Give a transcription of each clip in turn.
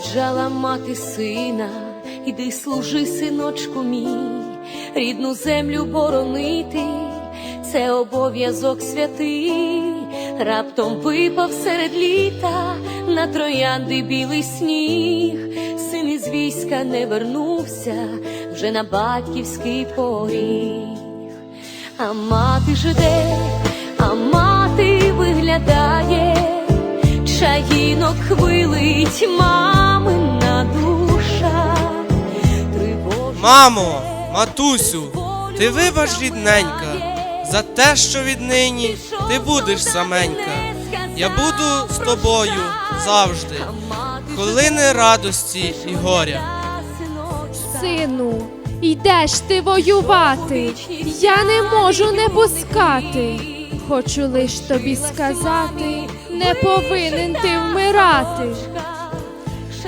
попереджала мати сина, іди служи, синочку мій, рідну землю боронити, це обов'язок святий, раптом випав серед літа. На троянди білий сніг, син із війська не вернувся. Вже на батьківський поріг. А мати жде, а мати виглядає, чаїнок хвилить мамина Мамо, матусю, ти вибач рідненька за те, що віднині ти будеш саменька. Я буду з тобою завжди, хвилини радості і горя. Сину, йдеш ти воювати, я не можу не пускати. Хочу лиш тобі сказати, не повинен ти вмирати.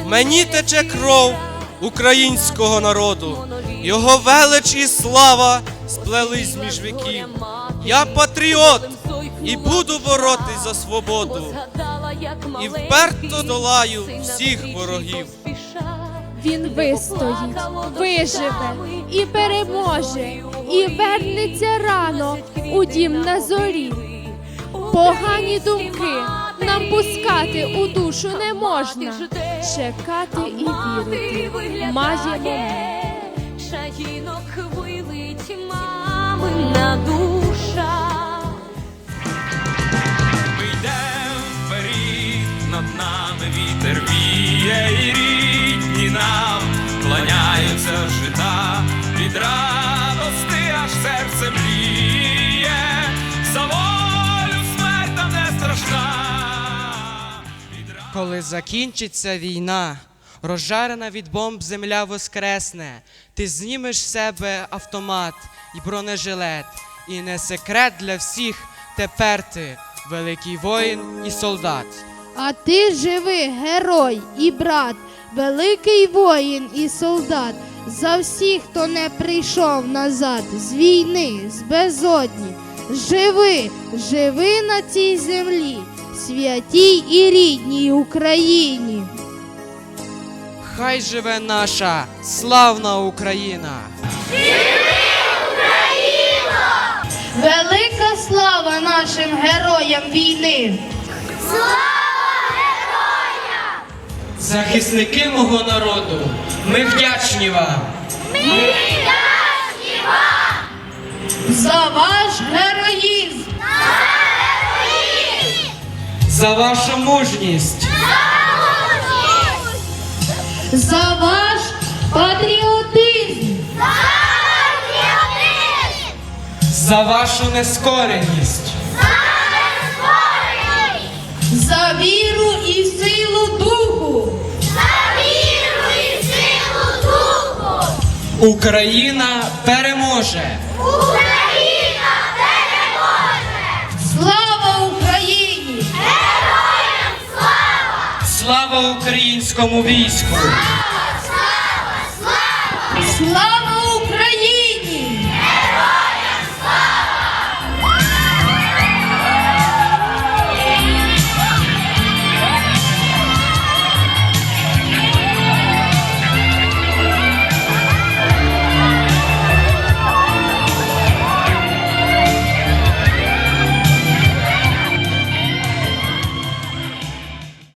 Мені тече кров українського народу, його велич і слава сплелись між віків. Я патріот і буду боротись за свободу. І вперто долаю всіх ворогів. Він вистоїть, виживе і переможе, і вернеться рано у дім на зорі. Погані думки нам пускати у душу не можна. Чекати і вірити маємо. Чаїнок хвилить мамина душа. Ми йдем вперед, над нами вітер віє, і рідні нам кланяються жита від радости, аж серце мріє, Коли закінчиться війна, розжарена від бомб земля воскресне, ти знімеш з себе автомат і бронежилет, і не секрет для всіх тепер ти великий воїн і солдат. А ти живи, герой і брат, великий воїн і солдат. За всіх, хто не прийшов назад з війни, з безодні. Живи, живи на цій землі, святій і рідній Україні. Хай живе наша славна Україна! Україна! Велика слава нашим героям війни! Захисники мого народу, ми вдячні вам! Ми вдячні вам! За ваш героїзм! За вашу мужність! За ваш патріотизм! За вашу нескореність! За віру і силу духу! За віру і силу духу. Україна переможе! Слава Слава українському війську! Слава! Слава! Слава!